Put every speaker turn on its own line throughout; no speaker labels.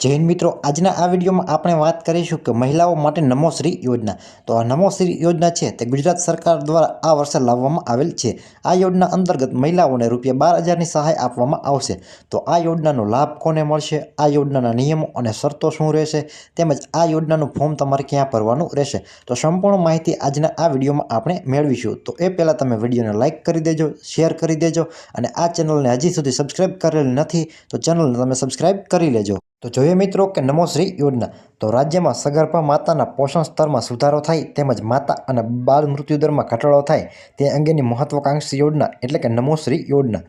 જૈન મિત્રો, આજના આ વિડીયોમાં આપણે વાત કરીશું કે મહિલાઓ માટે નમોશ્રી યોજના. તો આ નમોશ્રી યોજના છે તે ગુજરાત સરકાર દ્વારા આ વર્ષે લાવવામાં આવેલ છે. આ યોજના અંતર્ગત મહિલાઓને રૂપિયા બાર હજારની સહાય આપવામાં આવશે. તો આ યોજનાનો લાભ કોને મળશે? આ યોજનાના નિયમો અને શરતો શું રહેશે? તેમજ આ યોજનાનું ફોર્મ તમારે ક્યાં ભરવાનું રહેશે? તો સંપૂર્ણ માહિતી આજના આ વિડીયોમાં આપણે મેળવીશું. તો એ પહેલાં તમે વિડીયોને લાઇક કરી દેજો, શેર કરી દેજો અને આ ચેનલને હજી સુધી સબસ્ક્રાઇબ કરેલ નથી તો ચેનલને તમે સબસ્ક્રાઇબ કરી લેજો. તો જોઈએ મિત્રો કે નમોશ્રી યોજના. તો રાજ્યમાં સગર્ભા માતાના પોષણ સ્તરમાં સુધારો થાય તેમજ માતા અને બાળ મૃત્યુદરમાં ઘટાડો થાય તે અંગેની મહત્વાકાંક્ષી યોજના એટલે કે નમોશ્રી યોજના.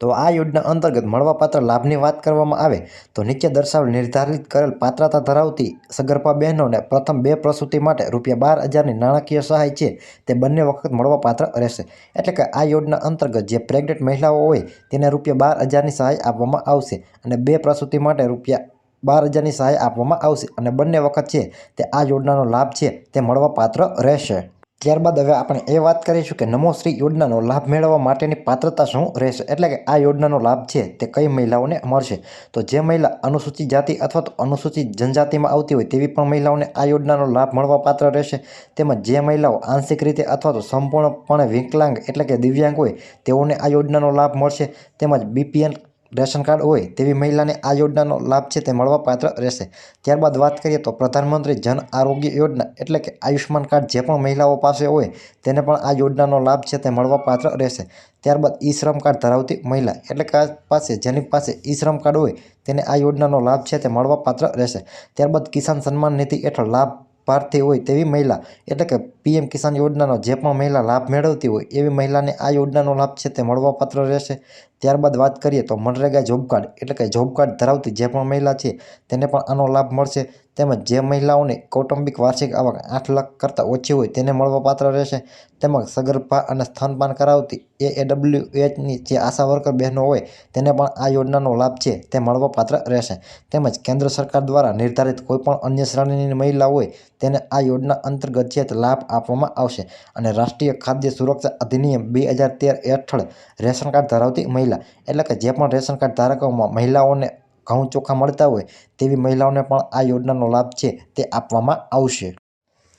તો આ યોજના અંતર્ગત મળવાપાત્ર લાભની વાત કરવામાં આવે, તો નીચે દર્શાવેલ નિર્ધારિત કરેલ પાત્રતા ધરાવતી સગર્ભા બહેનોને પ્રથમ બે પ્રસૂતિ માટે રૂપિયા બાર હજારની નાણાકીય સહાય છે. તે બંને વખત મળવાપાત્ર રહેશે. એટલે કે આ યોજના અંતર્ગત જે પ્રેગ્નેન્ટ મહિલાઓ હોય, તેને રૂપિયા બાર હજારની સહાય આપવામાં આવશે અને બે પ્રસૂતિ માટે રૂપિયા બાર હજારની સહાય આપવામાં આવશે. અને બંને વખત છે તે આ યોજનાનો લાભ છે, તે મળવાપાત્ર રહેશે. ત્યારબાદ હવે આપણે એ વાત કરીશું કે નમોશ્રી યોજનાનો લાભ મેળવવા માટેની પાત્રતા શું રહેશે? એટલે કે આ યોજનાનો લાભ છે તે કઈ મહિલાઓને મળશે? તો જે મહિલા અનુસૂચિત જાતિ અથવા તો અનુસૂચિત જનજાતિમાં આવતી હોય તેવી પણ મહિલાઓને આ યોજનાનો લાભ મળવા પાત્ર રહેશે. તેમજ જે મહિલાઓ આંશિક રીતે અથવા તો સંપૂર્ણપણે વિકલાંગ એટલે કે દિવ્યાંગ હોય તેઓને આ યોજનાનો લાભ મળશે. તેમજ બીપીએલ રેશન કાર્ડ હોય તેવી મહિલાને આ યોજનાનો લાભ છે તે મળવાપાત્ર રહેશે. ત્યારબાદ વાત કરીએ તો પ્રધાનમંત્રી જન આરોગ્ય યોજના એટલે કે આયુષ્યમાન કાર્ડ જે પણ મહિલાઓ પાસે હોય તેને પણ આ યોજનાનો લાભ છે તે મળવાપાત્ર રહેશે. ત્યારબાદ ઈ શ્રમ કાર્ડ ધરાવતી મહિલા એટલે કે પાસે જેની પાસે ઈ શ્રમ કાર્ડ હોય તેને આ યોજનાનો લાભ છે તે મળવાપાત્ર રહેશે. ત્યારબાદ કિસાન સન્માન નિધિ હેઠળ લાભ પાર્થી હોય તેવી મહિલા, એટલે કે પીએમ કિસાન યોજનાનો જે પણ મહિલા લાભ મેળવતી હોય એવી મહિલાને આ યોજનાનો લાભ છે તે મળવાપાત્ર રહેશે. ત્યારબાદ વાત કરીએ તો મનરેગા જોબ કાર્ડ, એટલે કે જોબ કાર્ડ ધરાવતી જે પણ મહિલા છે તેને પણ આનો લાભ મળશે. તેમજ જે મહિલાઓને કૌટુંબિક વાર્ષિક આવક આઠ લાખ કરતાં ઓછી હોય તેને મળવાપાત્ર રહેશે. તેમજ સગર્ભા અને સ્તનપાન કરાવતી એ એડબ્લ્યુ એચની જે આશા વર્કર બહેનો હોય તેને પણ આ યોજનાનો લાભ છે તે મળવાપાત્ર રહેશે. તેમજ કેન્દ્ર સરકાર દ્વારા નિર્ધારિત કોઈપણ અન્ય શ્રેણીની મહિલા હોય તેને આ યોજના અંતર્ગત છે લાભ આપવામાં આવશે. અને રાષ્ટ્રીય ખાદ્ય સુરક્ષા અધિનિયમ બે હજાર તેર હેઠળ રેશન કાર્ડ ધરાવતી મહિલા, એટલે કે જે પણ રેશન કાર્ડ ધારકોમાં મહિલાઓને ઘઉં ચોખા મળતા હોય તેવી મહિલાઓને પણ આ યોજનાનો લાભ છે તે આપવામાં આવશે.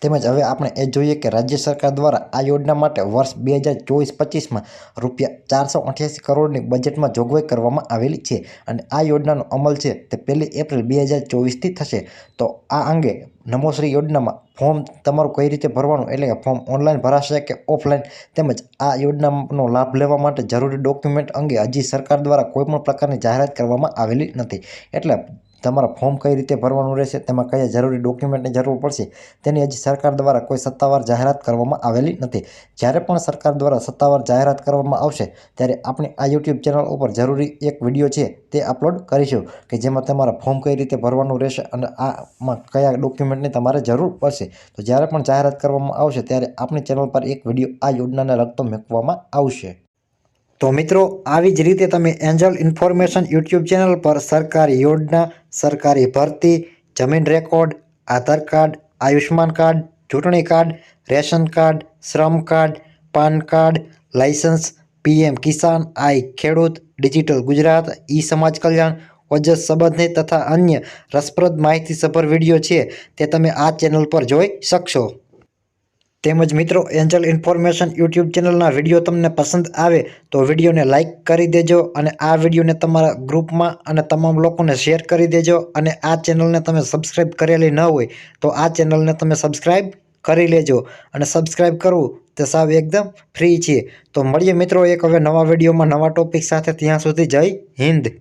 તેમજ હવે આપણે એ જોઈએ કે રાજ્ય સરકાર દ્વારા આ યોજના માટે વર્ષ બે હજાર ચોવીસ પચીસમાં રૂપિયા ચારસો અઠ્યાસી કરોડની બજેટમાં જોગવાઈ કરવામાં આવેલી છે. અને આ યોજનાનો અમલ છે તે પહેલી એપ્રિલ બે હજાર ચોવીસથી થશે. તો આ અંગે નમોશ્રી યોજનામાં ફોર્મ તમારું કઈ રીતે ભરવાનું એટલે કે ફોર્મ ઓનલાઈન ભરાશે કે ઓફલાઈન તેમજ આ યોજનાનો લાભ લેવા માટે જરૂરી ડોક્યુમેન્ટ અંગે હજી સરકાર દ્વારા કોઈપણ પ્રકારની જાહેરાત કરવામાં આવેલી નથી. એટલે તમારા ફોર્મ કઈ રીતે ભરવાનું રહેશે, તેમાં કયા જરૂરી ડોક્યુમેન્ટની જરૂર પડશે, તેની હજી સરકાર દ્વારા કોઈ સત્તાવાર જાહેરાત કરવામાં આવેલી નથી. જ્યારે પણ સરકાર દ્વારા સત્તાવાર જાહેરાત કરવામાં આવશે, ત્યારે આપણે આ યુટ્યુબ ચેનલ ઉપર જરૂરી એક વીડિયો છે તે અપલોડ કરીશું, કે જેમાં તમારા ફોર્મ કઈ રીતે ભરવાનું રહેશે અને આમાં કયા ડોક્યુમેન્ટની તમારે જરૂર પડશે. તો જ્યારે પણ જાહેરાત કરવામાં આવશે, ત્યારે આપણી ચેનલ પર એક વીડિયો આ યોજનાને લગતો મૂકવામાં આવશે. તો મિત્રો, આવી જ રીતે તમે એન્જલ ઇન્ફોર્મેશન યુટ્યુબ ચેનલ પર સરકારી યોજના, સરકારી ભરતી, જમીન record, Aadhaar card Ayushman card, ચૂંટણી કાર્ડ, રેશન કાર્ડ, શ્રમ card, PAN card, licence, PM Kisan, I ખેડૂત, ડિજિટલ ગુજરાત, ઈ સમાજ કલ્યાણ, ઓજસ સંબંધિત તથા અન્ય રસપ્રદ માહિતીસભર વીડિયો છે તે તમે આ ચેનલ પર જોઈ શકશો. તેમજ મિત્રો એન્જલ ઇન્ફોર્મેશન યુટ્યુબ ચેનલના વીડિયો તમને પસંદ આવે તો વિડીયોને લાઇક કરી દેજો અને આ વિડીયોને તમારા ગ્રુપમાં અને તમામ લોકોને શેર કરી દેજો અને આ ચેનલને તમે સબસ્ક્રાઈબ કરેલી ન હોય તો આ ચેનલને તમે સબસ્ક્રાઈબ કરી લેજો અને સબસ્ક્રાઈબ કરવું તે સાવ એકદમ ફ્રી છે. તો મળીએ મિત્રો એક હવે નવા વિડીયોમાં નવા ટોપિક સાથે ત્યાં સુધી જય હિન્દ.